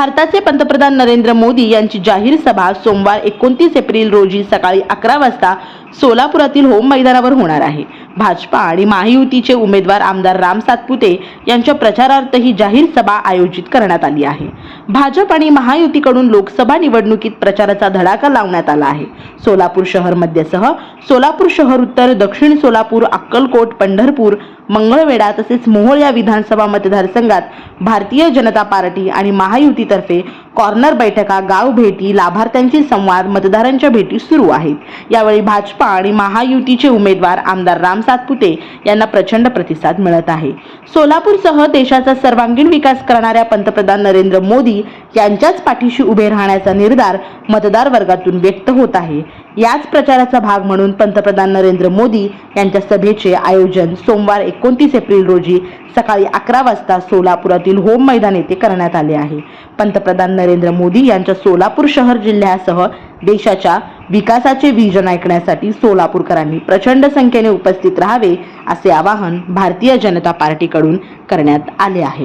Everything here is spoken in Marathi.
भारताचे पंतप्रधान नरेंद्र मोदी यांची जाहीर सभा सोमवार एकोणतीस एप्रिल रोजी सकाळी अकरा वाजता सोलापुरातील होम मैदानावर होणार आहे. भाजपा आणि महायुतीचे उमेदवार आमदार राम सातपुते यांच्या प्रचारार्थ ही जाहीर सभा आयोजित करण्यात आली आहे. भाजप आणि महायुतीकडून लोकसभा निवडणुकीत प्रचाराचा धडाका लावण्यात आला आहे. सोलापूर शहर मध्यसह सोलापूर शहर उत्तर दक्षिण सोलापूर अक्कलकोट पंढरपूर मंगळवेढा तसेच मोहोळ या विधानसभा मतदारसंघात भारतीय जनता पार्टी आणि महायुतीतर्फे कॉर्नर बैठका गाव भेटी लाभार्थ्यांची संवाद मतदारांच्या भेटी सुरू आहेत. यावेळी भाजपा आणि महायुतीचे उमेदवार आमदार राम सातपुते यांना प्रचंड प्रतिसाद मिळत आहे. सोलापूरसह देशाचा सर्वांगीण विकास करणाऱ्या पंतप्रधान नरेंद्र मोदी यांच्याच पाठीशी उभे राहण्याचा निर्धार मतदार वर्गातून व्यक्त होत आहे. याच प्रचाराचा भाग म्हणून पंतप्रधान नरेंद्र मोदी यांच्या सभेचे आयोजन सोमवार एक एकोणतीस एप्रिल रोजी सकाळी अकरा वाजता सोलापुरातील होम मैदान येथे करण्यात आले आहे. पंतप्रधान नरेंद्र मोदी यांच्या सोलापूर शहर जिल्ह्यासह देशाच्या विकासाचे विजन ऐकण्यासाठी सोलापूरकरांनी प्रचंड संख्येने उपस्थित राहावे असे आवाहन भारतीय जनता पार्टीकडून करण्यात आले आहे.